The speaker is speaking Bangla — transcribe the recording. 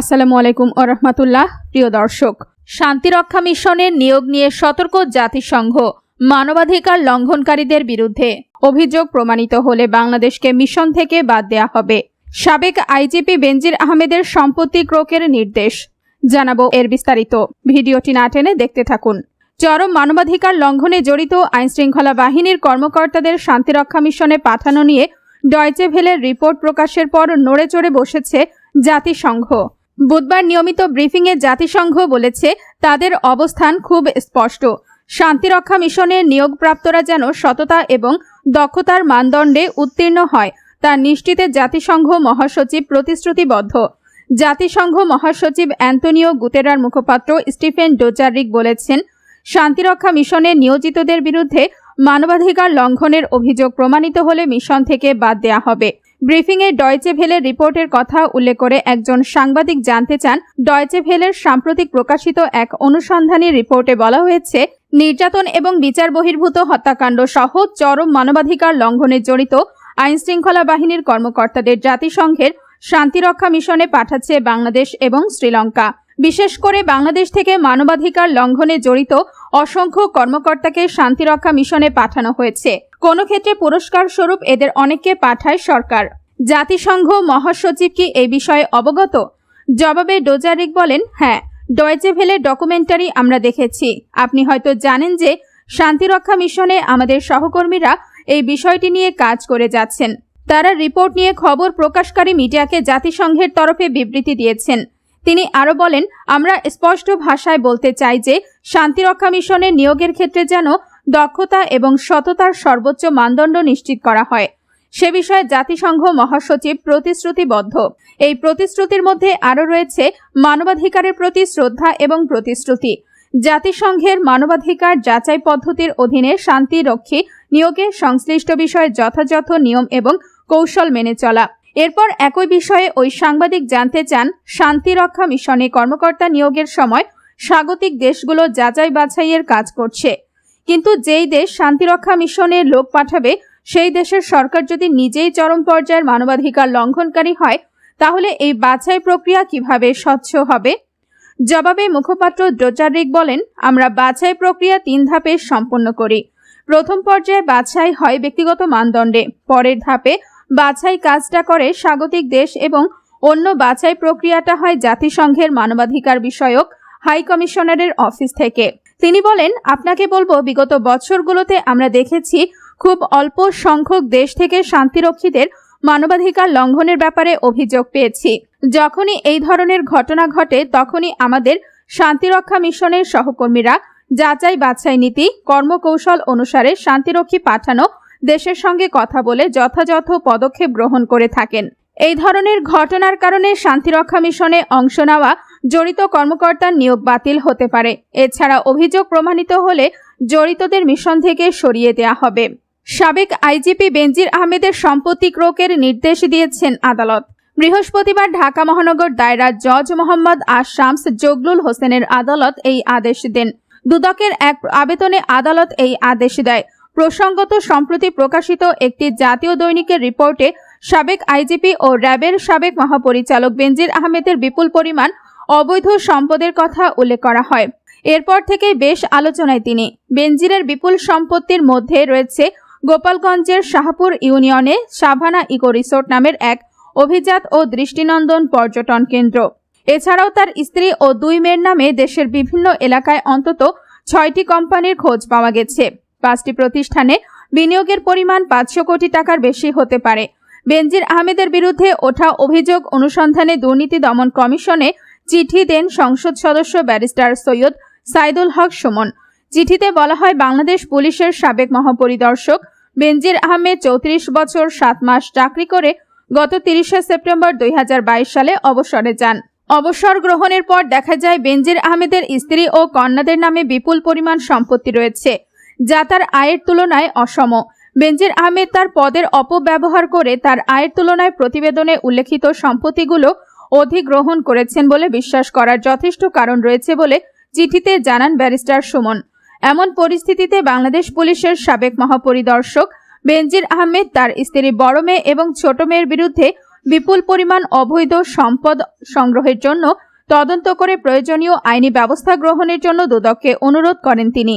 আসসালামু আলাইকুম ও রহমতুল্লাহ, প্রিয় দর্শক। শান্তিরক্ষা মিশনের নিয়োগ নিয়ে সতর্ক জাতিসংঘ মানবাধিকার লঙ্ঘনকারীদের বিরুদ্ধে অভিযোগ প্রমাণিত হলে বাংলাদেশকে মিশন থেকে বাদ দেয়া হবে। সাবেক আইজিপি বেনজির আহমেদের সম্পত্তি ক্রোকের নির্দেশ। জানাব এর বিস্তারিত। ভিডিওটি না টেনে দেখতে থাকুন। চরম মানবাধিকার লঙ্ঘনে জড়িত আইনশৃঙ্খলা বাহিনীর কর্মকর্তাদের শান্তিরক্ষা মিশনে পাঠানো নিয়ে ডয়চে ভেলের রিপোর্ট প্রকাশের পর নড়ে চড়ে বসেছে জাতিসংঘ। বুধবার নিয়মিত ব্রিফিংয়ে জাতিসংঘ বলেছে, তাদের অবস্থান খুব স্পষ্ট। শান্তিরক্ষা মিশনে নিয়োগপ্রাপ্তরা যেন সততা এবং দক্ষতার মানদণ্ডে উত্তীর্ণ হয়, তা নিশ্চিতে জাতিসংঘ মহাসচিব প্রতিশ্রুতিবদ্ধ। জাতিসংঘ মহাসচিব অ্যান্তনিও গুতেরার মুখপাত্র স্টিফেন ডোজারিক বলেছেন, শান্তিরক্ষা মিশনে নিয়োজিতদের বিরুদ্ধে মানবাধিকার লঙ্ঘনের অভিযোগ প্রমাণিত হলে মিশন থেকে বাদ দেয়া হবে। ব্রিফিংয়ে ডয়চে ভেলের রিপোর্টের কথা উল্লেখ করে একজন সাংবাদিক জানতে চান, ডয়চে ভেলের সাম্প্রতিক প্রকাশিত এক অনুসন্ধানী রিপোর্টে বলা হয়েছে, নির্যাতন এবং বিচার বহির্ভূত হত্যাকাণ্ড সহ চরম মানবাধিকার লঙ্ঘনে জড়িত আইনশৃঙ্খলা বাহিনীর কর্মকর্তাদের জাতিসংঘের শান্তিরক্ষা মিশনে পাঠাচ্ছে বাংলাদেশ এবং শ্রীলঙ্কা। বিশেষ করে বাংলাদেশ থেকে মানবাধিকার লঙ্ঘনে জড়িত অসংখ্য কর্মকর্তাকে শান্তিরক্ষা মিশনে পাঠানো হয়েছে। কোনো ক্ষেত্রে পুরস্কার স্বরূপ এদের অনেককে পাঠায় সরকার। জাতিসংঘ মহাসচিব কি এই বিষয়ে অবগত? জবাবে ডোজারিক বলেন হ্যাঁ ডয়েচে ভেলে ডকুমেন্টারি আমরা দেখেছি। আপনি হয়তো জানেন যে শান্তিরক্ষা মিশনে আমাদের সহকর্মীরা এই বিষয়টি নিয়ে কাজ করে যাচ্ছেন। তারা রিপোর্ট নিয়ে খবর প্রকাশকারী মিডিয়াকে জাতিসংঘের তরফে বিবৃতি দিয়েছেন। তিনি আরও বলেন, আমরা স্পষ্ট ভাষায় বলতে চাই যে শান্তিরক্ষা মিশনে নিয়োগের ক্ষেত্রে যেন দক্ষতা এবং সততার সর্বোচ্চ মানদণ্ড নিশ্চিত করা হয়। সে বিষয়ে জাতিসংঘ মহাসচিব প্রতিশ্রুতিবদ্ধ। এই প্রতিশ্রুতির মধ্যে আরও রয়েছে মানবাধিকারের প্রতি শ্রদ্ধা এবং প্রতিশ্রুতি। জাতিসংঘের মানবাধিকার যাচাই পদ্ধতির অধীনে শান্তিরক্ষী নিয়োগে সংশ্লিষ্ট বিষয়ে যথাযথ নিয়ম এবং কৌশল মেনে চলা। এরপর একই বিষয়ে ওই সাংবাদিক জানতে চান শান্তিরক্ষা মিশনে কর্মকর্তা নিয়োগের সময় স্বাগতিক দেশগুলো যাচাই বাছাইয়ের কাজ করছে। কিন্তু যেই দেশ শান্তিরক্ষা মিশনে লোক পাঠাবে, সেই দেশের সরকার যদি নিজেই চরম পর্যায়ের মানবাধিকার লঙ্ঘনকারী হয়, তাহলে এই বাছাই প্রক্রিয়া কীভাবে স্বচ্ছ হবে? জবাবে মুখপাত্র ডোজারিক বলেন, আমরা বাছাই প্রক্রিয়া তিন ধাপে সম্পন্ন করি। প্রথম পর্যায়ে বাছাই হয় ব্যক্তিগত মানদণ্ডে, পরের ধাপে বাছাই কাজটা করে স্বাগতিক দেশ এবং অন্য বাছাই প্রক্রিয়াটা হয় জাতিসংঘের মানবাধিকার বিষয়ক হাই কমিশনারের অফিস থেকে। তিনি বলেন, আপনাকে বলব, বিগত বছরগুলোতে আমরা দেখেছি খুব অল্প সংখ্যক দেশ থেকে শান্তিরক্ষীদের মানবাধিকার লঙ্ঘনের ব্যাপারে অভিযোগ পেয়েছি। যখনই এই ধরনের ঘটনা ঘটে, তখনই আমাদের শান্তিরক্ষা মিশনের সহকর্মীরা যাচাই বাছাই নীতি, কর্মকৌশল অনুসারে শান্তিরক্ষী পাঠানো, দেশের সঙ্গে কথা বলে যথাযথ পদক্ষেপ গ্রহণ করে থাকেন। এই ধরনের ঘটনার কারণে শান্তিরক্ষা মিশনে অংশ নেওয়া জড়িত কর্মকর্তার নিয়োগ বাতিল হতে পারে। এছাড়া অভিযোগ প্রমাণিত হলে জড়িতদের মিশন থেকে সরিয়ে দেওয়া হবে। সাবেক আইজিপি বেনজির আহমেদের সম্পত্তি ক্রোকের নির্দেশ দিয়েছেন আদালত। বৃহস্পতিবার ঢাকা মহানগর দায়রা জজ মোহাম্মদ আশামস জগলুল হোসেনের আদালত এই আদেশ দেন। দুদকের এক আবেদনে আদালত এই আদেশ দেয়। প্রসঙ্গত, সম্প্রতি প্রকাশিত একটি জাতীয় দৈনিকের রিপোর্টে সাবেক আইজিপি ও র্যাবের সাবেক মহাপরিচালক বেনজির আহমেদের বিপুল পরিমাণ অবৈধ সম্পদের কথা উল্লেখ করা হয়। এরপর থেকে বেশ আলোচনায় তিনি। বেনজিরের বিপুল সম্পত্তির মধ্যে রয়েছে গোপালগঞ্জের শাহপুর ইউনিয়নে সাভানা ইকো রিসোর্ট নামের এক অভিজাত ও দৃষ্টিনন্দন পর্যটন কেন্দ্র। এছাড়াও তার স্ত্রী ও দুই মেয়ের নামে দেশের বিভিন্ন এলাকায় অন্তত ছয়টি কোম্পানির খোঁজ পাওয়া গেছে। পাঁচটি প্রতিষ্ঠানে বিনিয়োগের পরিমাণ পাঁচশো কোটি টাকার বেশি হতে পারে। বেনজির আহমেদের বিরুদ্ধে ওঠা অভিযোগ অনুসন্ধানে দুর্নীতি দমন কমিশনে চিঠি দেন সংসদ সদস্য ব্যারিস্টার সৈয়দ সাইদুল হক সুমন। চিঠিতে বলা হয়, বাংলাদেশ পুলিশের সাবেক মহাপরিদর্শক বেনজির আহমেদ চৌত্রিশ বছর, সাত মাস চাকরি করে গত তিরিশে সেপ্টেম্বর দুই হাজার বাইশ সালে অবসরে যান। অবসর গ্রহণের পর দেখা যায়, বেনজির আহমেদের স্ত্রী ও কন্যাদের নামে বিপুল পরিমাণ সম্পত্তি রয়েছে, যা তার আয়ের তুলনায় অসম। বেনজির আহমেদ তার পদের অপব্যবহার করে তার আয়ের তুলনায় প্রতিবেদনে উল্লেখিত সম্পত্তিগুলো অধিগ্রহণ করেছেন বলে বিশ্বাস করার যথেষ্ট কারণ রয়েছে বলে চিঠিতে জানান ব্যারিস্টার সুমন। এমন পরিস্থিতিতে বাংলাদেশ পুলিশের সাবেক মহাপরিদর্শক বেনজির আহমেদ তার স্ত্রী বড় মেয়ে এবং ছোট মেয়ের বিরুদ্ধে বিপুল পরিমাণ অবৈধ সম্পদ সংগ্রহের জন্য তদন্ত করে প্রয়োজনীয় আইনি ব্যবস্থা গ্রহণের জন্য দুদককে অনুরোধ করেন তিনি।